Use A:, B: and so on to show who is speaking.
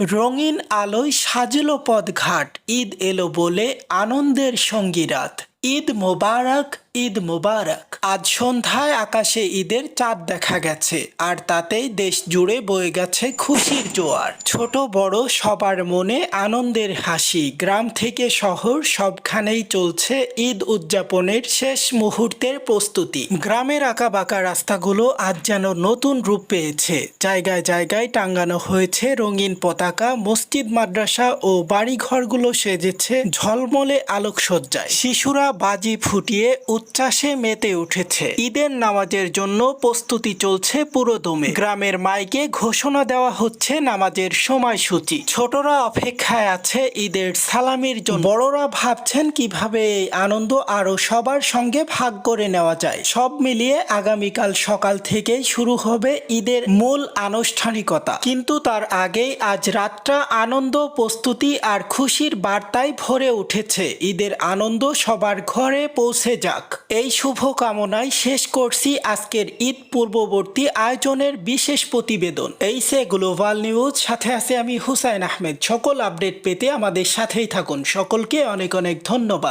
A: রঙিন আলোয় সাজলো পদঘাট ঈদ এলো বলে আনন্দের সঙ্গীরাত। ঈদ মোবারক ঈদ মোবারক। আজ সন্ধ্যায় আকাশে ঈদের চাঁদ দেখা গেছে, আর তাতেই দেশ জুড়ে বয়ে গেছে খুশির জোয়ার। ছোট বড় সবার মনে আনন্দের হাসি, গ্রাম থেকে শহর সবখানেই চলছে ঈদ উদযাপনের শেষ মুহূর্তের প্রস্তুতি। গ্রামের আঁকা বাঁকা রাস্তাগুলো আজ যেন নতুন রূপ পেয়েছে। জায়গায় জায়গায় টাঙ্গানো হয়েছে রঙিন পতাকা, মসজিদ, মাদ্রাসা ও বাড়িঘরগুলো সেজেছে ঝলমলে আলোকসজ্জায়। শিশুরা বাজি ফুটিয়ে উচ্ছ্বাসে মেতে উঠেছে। ঈদের নামাজের জন্য প্রস্তুতি চলছে পুরো দমে। গ্রামের মাইকে ঘোষণা দেওয়া হচ্ছে নামাজের সময়সূচি। ছোটরা অপেক্ষায় আছে ঈদের সালামির জন্য। বড়রা ভাবছেন কীভাবে এই আনন্দ আরও সবার সঙ্গে ভাগ করে নেওয়া যায়। সব মিলিয়ে আগামীকাল সকাল থেকেই শুরু হবে ঈদের মূল আনুষ্ঠানিকতা। কিন্তু তার আগেই আজ রাতটা আনন্দ, প্রস্তুতি আর খুশির বার্তায় ভরে উঠেছে। ঈদের আনন্দ সবার ঘরে পৌঁছে যাক। এই শুভ কামনায় শেষ করছি আজকের ঈদ পূর্ববর্তী আয়োজনের বিশেষ প্রতিবেদন। এই সে গ্লোবাল নিউজ, সাথে আছে আমি হুসাইন আহমেদ। সকল আপডেট পেতে আমাদের সাথেই থাকুন। সকলকে অনেক অনেক ধন্যবাদ।